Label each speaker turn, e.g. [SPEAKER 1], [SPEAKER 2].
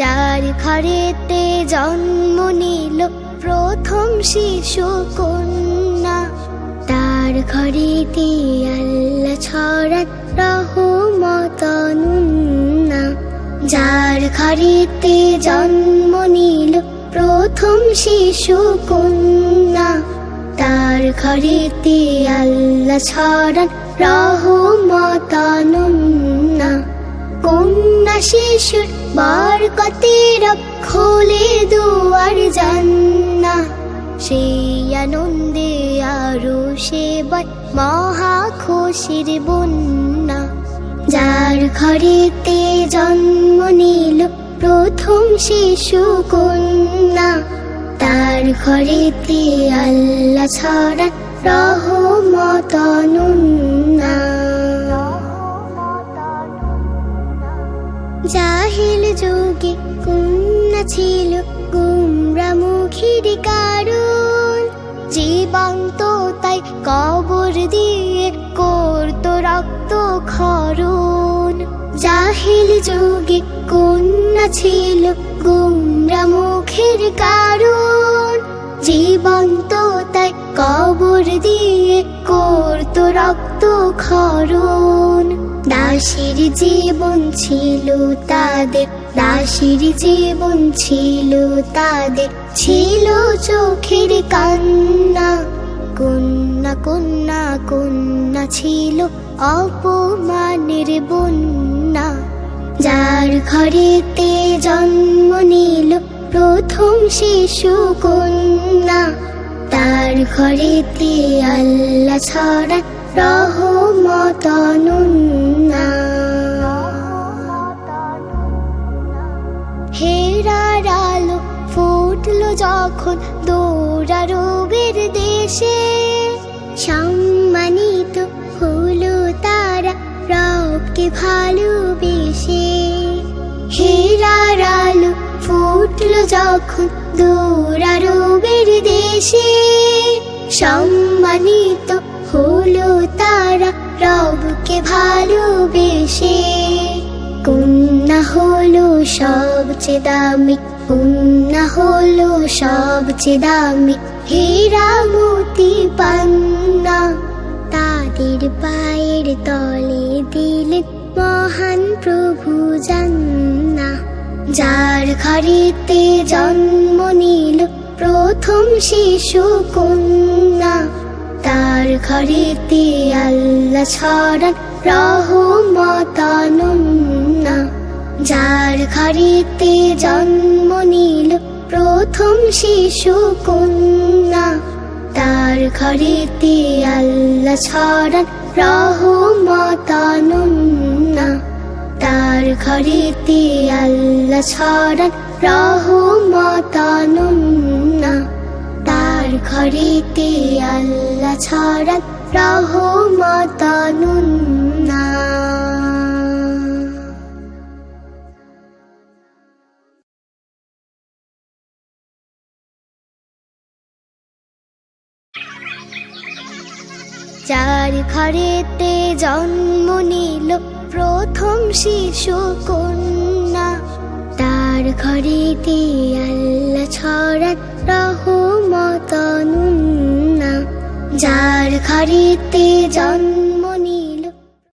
[SPEAKER 1] যার ঘরেতে জন্ম নিল প্রথম শিশু কন্যা, তার ঘরেতে আল্লাহ ছড়ান রহমতনুন্না যার ঘরেতে জন্ম নিল প্রথম শিশু কন্যা, তার ঘরেতে আল্লাহ ছড়ান রহমতনুন্না কন্যা শিশুর বরকতের খোলে দুয়ার জান্না। সেই আনন্দে আরও সেবায় মহা খুশির বন্যা। যার ঘরেতে জন্ম নিল প্রথম শিশু কন্যা। তার ঘরেতে আল্লাহ ছড়া রহমতনুন্না জাহিল যুগে কন্যা ছিল, গুমরা মুখির কারণ। জীবন্ত তাই কবর দিয়ে করত রক্ত খরণ। জাহিল যুগে কন্যা ছিল, গুমরা মুখের কারণ জীবন্ত তাই কবর দিয়ে করত রক্ত খরণ। দাসের জীবন ছিল তাদের, দাসের জীবন ছিল তাদের। ছিল চোখের কান্না, কন্যা কন্যা কন্যা ছিল অপমানের বন্যা। যার ঘরেতে জন্ম নিল প্রথম শিশু কন্যা। তার ঘরেতে আল্লাহ ছড়া রহমতনুন্না হেরার আলো ফুটলো যখন দৌড়ারবের দেশে। সম্মানিত হলো তারা রবকে ভালোবেসে। আলো ফুটলো যখন দৌড়ারবের দেশে। সম্মানিত হলো তারা রবকে ভালোবেসে। কন্যা হলো সবচেয়ে দামি কন্যা হলো সবচেয়ে দামি। হীরা মতি পান্না তাদের পায়ের তলে দিলেন মহান প্রভু জান্না যার ঘরেতে জন্ম নিল প্রথম শিশু কন্যা, তার ঘরেতে আল্লাহ ছড়ান রহমতানুন্না। যার ঘরেতে জন্ম নিল প্রথম শিশু কন্যা, তার ঘরেতে আল্লাহ ছড়ান রহমতানুন্না। ঘরেতে আল্লাহ ছড়ান রহমতানুন্না। তার ঘরেতে আল্লাহ ছড়ান রহমতানুন্না। যার ঘরেতে জন্ম নিল প্রথম শিশু কন্যা। তার ঘরেতে আল্লাহ ছড়ান রহমতনুন্না যার ঘরেতে জন্ম